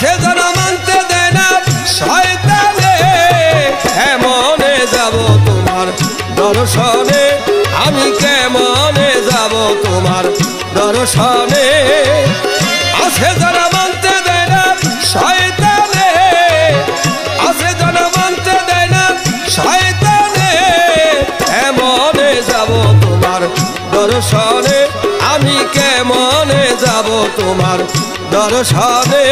আছে জানা মানতে দেয় না, শয়তানে, কেমনে যাব তোমার দর্শনে? আমি কেমনে যাব তোমার দর্শনে? আছে যারা মানতে দেয় না, শয়তানে আছে যারা মানতে দেয় না, শয়তানে এমনে যাব তোমার দর্শনে? তোমার দর্শনে।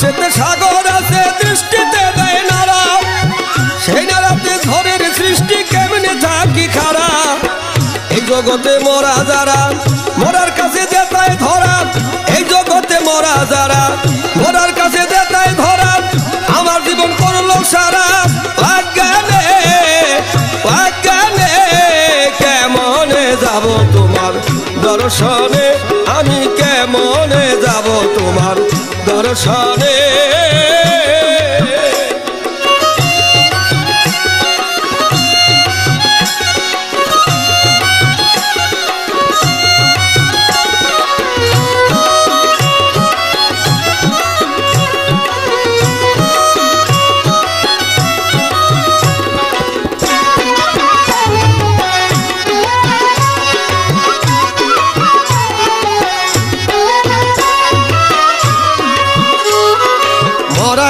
আকাশেতে সাগর আছে, দৃষ্টিতে দেয় নারাম সেই নারাতে ঝড়ের সৃষ্টি কেমনে থাকি খারাপ এই জগতে মরা যারা, মরার কাছে যেতায় ধরা। এই জগতে মরা যারা, মরার কাছে যেতায় ধরা। আমার জীবন করল সারা। লাগানে লাগানে কেমনে যাব তোমার দর্শনে? দর্শনে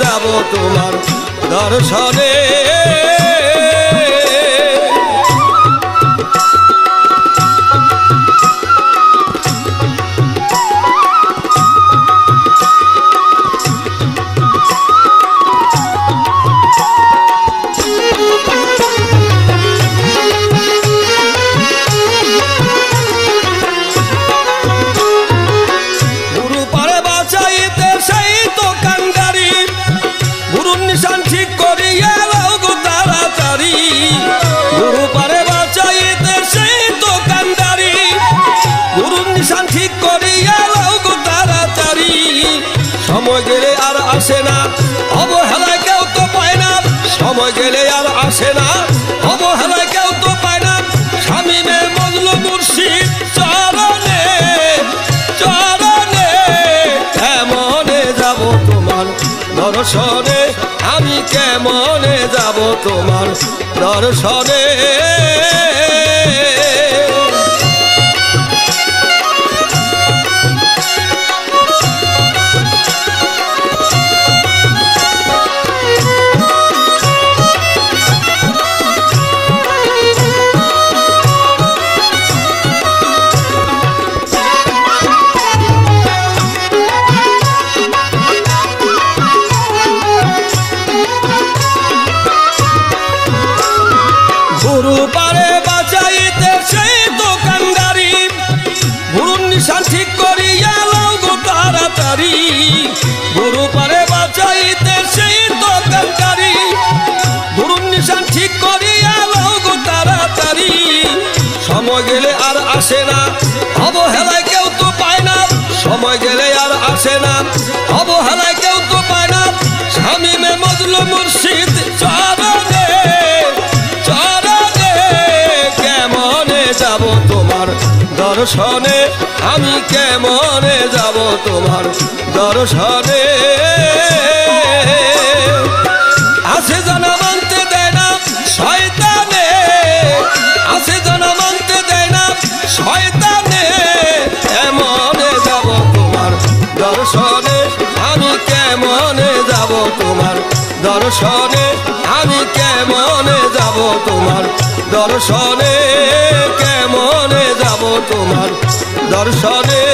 যাব তোমার দর্শনে। সময় গেলে আর আসে না। অবহেলায় কেউ তো পায় না। সময় গেলে আর আসে না। অবহেলায় কেউ তো পায় না। স্বামী মে মজলু মুর্শিদ চরণে চরণে, কেমনে যাব তোমার দর্শনে? আমি কেমনে যাব তোমার দর্শনে? সময় গেলে আর আসে না। অবহেলায় কেউ তো পায় না। সময় গেলে আর আসে না। অবহেলায় কেউ তো পায় না। স্বামী মে মজল মুর্শিদ তোমার দর্শনে? আমি কেমনে যাব তোমার দর্শনে? দর্শনে আমি কেমনে যাব তোমার? দর্শনে কেমনে যাব তোমার? দর্শনে